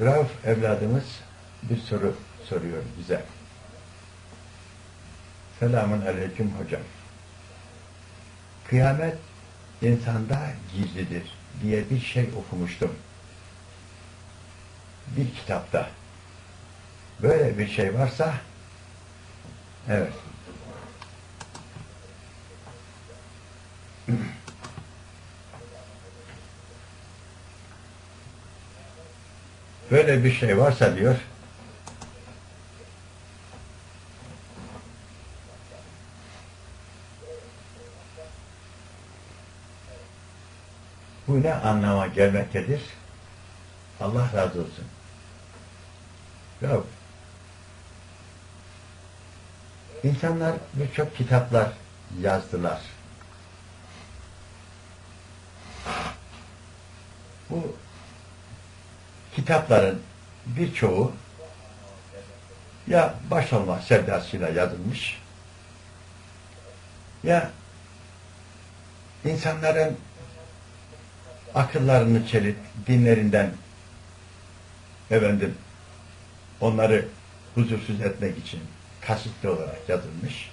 Rauf evladımız bir soru soruyor bize. Selamun aleyküm hocam. Kıyamet insanda gizlidir diye bir şey okumuştum. Bir kitapta. Böyle bir şey varsa evet. Böyle bir şey varsa diyor bu ne anlama gelmektedir? Allah razı olsun. Yok. İnsanlar birçok kitaplar yazdılar. Bu kitapların birçoğu ya baş olma sevdasıyla yazılmış ya insanların akıllarını çelip dinlerinden efendim onları huzursuz etmek için kasıtlı olarak yazılmış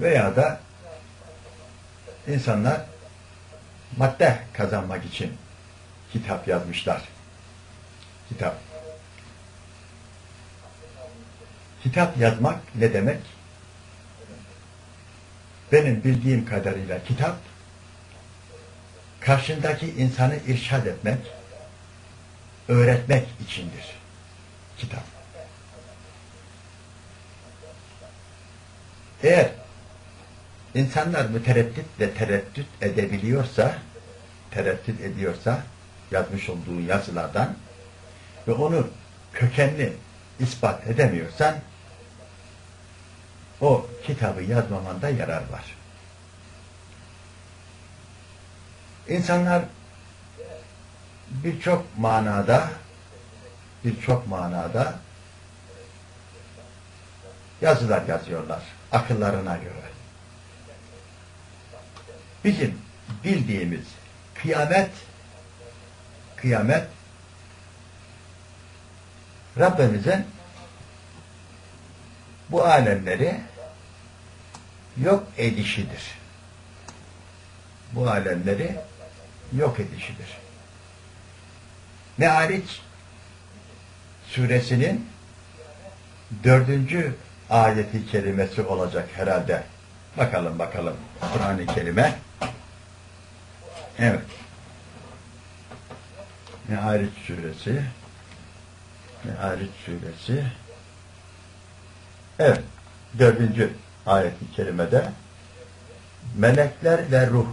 veya da insanlar madde kazanmak için kitap yazmışlar. Kitap. Kitap yazmak ne demek? Benim bildiğim kadarıyla kitap karşındaki insanı irşad etmek, öğretmek içindir. Kitap. Eğer insanlar mütereddit ve tereddüt edebiliyorsa, tereddüt ediyorsa, yazmış olduğu yazılardan ve onu kökenli ispat edemiyorsan o kitabı yazmamanda yarar var. İnsanlar birçok manada birçok manada yazılar yazıyorlar akıllarına göre. Bizim bildiğimiz kıyamet kıyamet Rabbimizin bu alemleri yok edişidir. Bu alemleri yok edişidir. Me'ariç suresinin dördüncü ayeti kelimesi olacak herhalde. Bakalım bakalım Kur'an-ı Kerime. Evet. Me'ariç suresi Me'ariç suresi Evet. Dördüncü ayet-i kerimede melekler ve ruh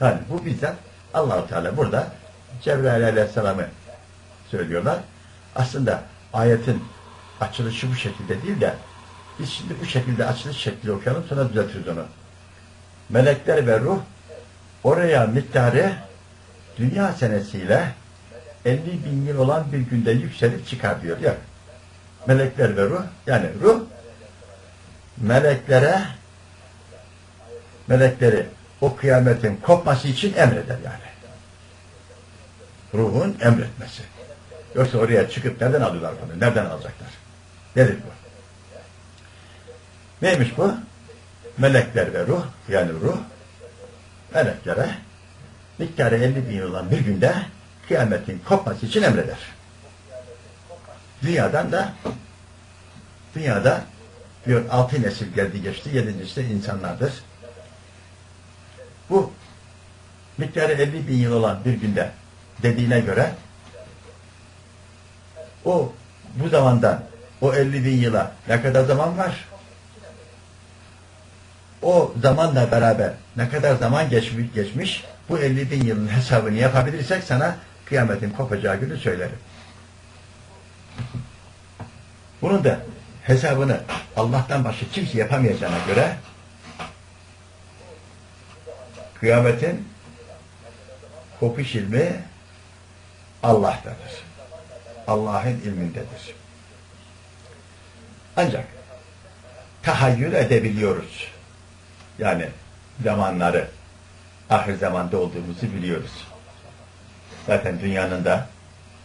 yani bu bizzat Allahu Teala burada Cebrail Aleyhisselam'ı söylüyorlar. Aslında ayetin açılışı bu şekilde değil de biz şimdi bu şekilde açılış şekli okuyalım sonra düzeltiriz onu. Melekler ve ruh oraya miktarı dünya senesiyle 50 bin yıl olan bir günde yükselip çıkar diyor. Ya. Melekler ve ruh yani ruh meleklere melekleri o kıyametin kopması için emreder yani. Ruhun emretmesi. Yoksa oraya çıkıp nereden alıyorlar bunu? Nereden alacaklar? Nedir bu? Neymiş bu? Melekler ve ruh yani ruh meleklere miktarı 50 bin yıl olan bir günde kıyametin kopması için emreder. Dünyadan da dünyada diyor altı nesil geldi geçti, yedincisi de insanlardır. Bu miktarı 50 bin yıl olan bir günde dediğine göre o bu zamandan o 50 bin yıla ne kadar zaman var? O zamanla beraber ne kadar zaman geçmiş, geçmiş bu 50 bin yılın hesabını yapabilirsek sana kıyametin kopacağı günü söylerim. Bunun da hesabını Allah'tan başka kimse yapamayacağına göre kıyametin kopuş ilmi Allah'tadır. Allah'ın ilmindedir. Ancak tahayyül edebiliyoruz. Yani zamanları ahir zamanda olduğumuzu biliyoruz. Zaten dünyanın da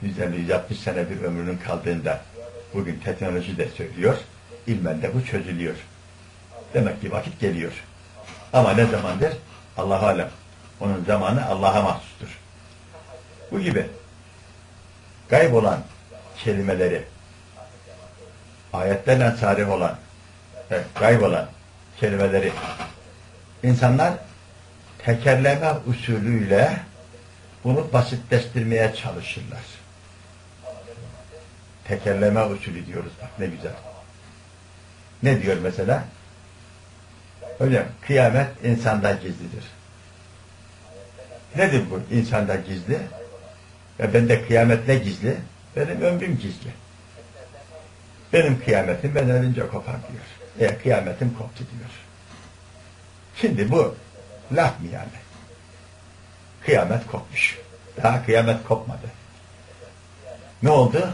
150-160 sene bir ömrünün kaldığında bugün teknoloji de söylüyor, ilmen de bu çözülüyor. Demek ki vakit geliyor. Ama ne zamandır? Allah alem. Onun zamanı Allah'a mahsustur. Bu gibi kaybolan kelimeleri ayetlerle sarih olan evet, kaybolan kelimeleri insanlar tekerleme usulüyle bunu basitleştirmeye çalışırlar. Tekerleme usulü diyoruz bak ne güzel. Ne diyor mesela? Hocam kıyamet insanda gizlidir. Nedir bu insanda gizli? Ya bende kıyamet ne gizli? Benim ömrüm gizli. Benim kıyametim benden önce kopar diyor. E kıyametim koptu diyor. Şimdi bu laf mı yani? Kıyamet kopmuş. Daha kıyamet kopmadı. Ne oldu?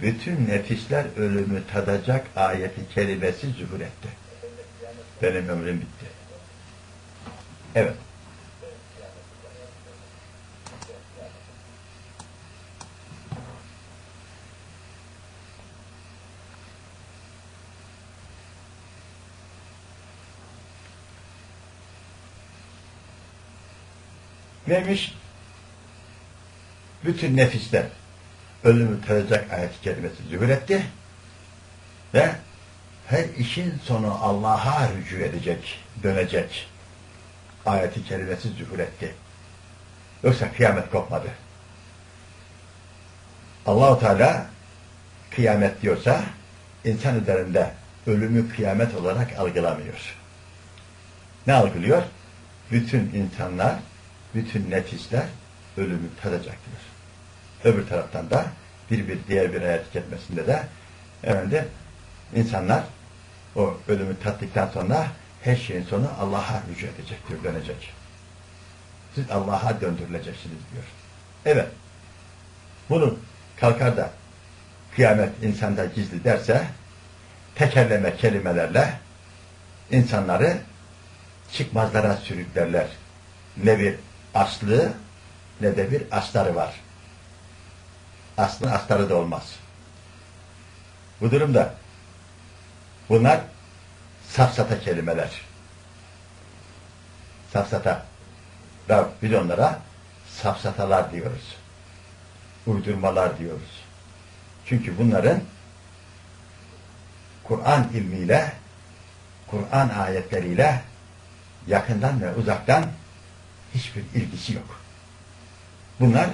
Bütün nefisler ölümü tadacak ayeti kelimesi zuhur etti. Benim ömrüm bitti. Evet. Neymiş? Bütün nefisler ölümü tadacak ayet-i kerimesi zuhur etti ve her işin sonu Allah'a rücu edecek, dönecek ayeti kerimesi zuhur etti. Yoksa kıyamet kopmadı. Allahu Teala kıyamet diyorsa insan üzerinde ölümü kıyamet olarak algılamıyor. Ne algılıyor? Bütün insanlar, bütün nefisler ölümü tadacaktır. Öbür taraftan da bir bir diğer bir ayet kelimesinde de efendim insanlar o ölümü tattıktan sonra her şeyin sonu Allah'a rücu edecektir, dönecek. Siz Allah'a döndürüleceksiniz diyor. Evet. Bunu kalkar da kıyamet insanda gizli derse tekerleme kelimelerle insanları çıkmazlara sürüklerler. Ne bir aslı ne de bir astarı var. Aslı astarı da olmaz. Bu durumda bunlar safsata kelimeler. Safsata. Biz onlara safsatalar diyoruz. Uydurmalar diyoruz. Çünkü bunların Kur'an ilmiyle, Kur'an ayetleriyle yakından ve uzaktan hiçbir ilgisi yok. Bunlar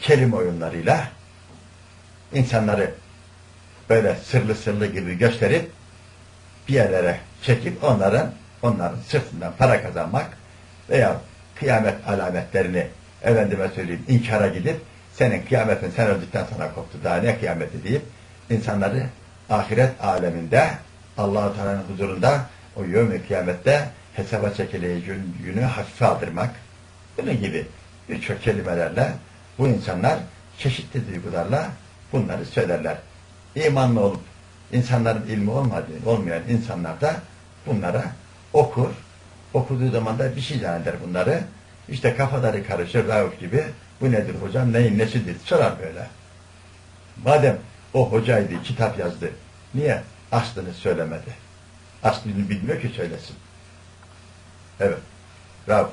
kelime oyunlarıyla insanları böyle sırlı sırlı gibi gösterip bir yerlere çekip onların onların sırtından para kazanmak veya kıyamet alametlerini efendime söyleyeyim inkara gidip senin kıyametin sen öldükten sonra koptu daha ne kıyameti deyip insanları ahiret aleminde Allah-u Teala'nın huzurunda o yevmi kıyamette hesaba çekileceği gün, günü hafife aldırmak bunun gibi birçok kelimelerle bu insanlar çeşitli duygularla bunları söylerler. İmanlı olup insanların ilmi olmadığı, olmayan insanlar da bunlara okur. Okuduğu zaman da bir şey zanneder bunları. İşte kafaları karışır Rauf gibi. Bu nedir hocam, neyin nesidir? Sorar böyle. Madem o hocaydı, kitap yazdı. Niye aslını söylemedi? Aslını bilmiyor ki söylesin. Evet. Rauf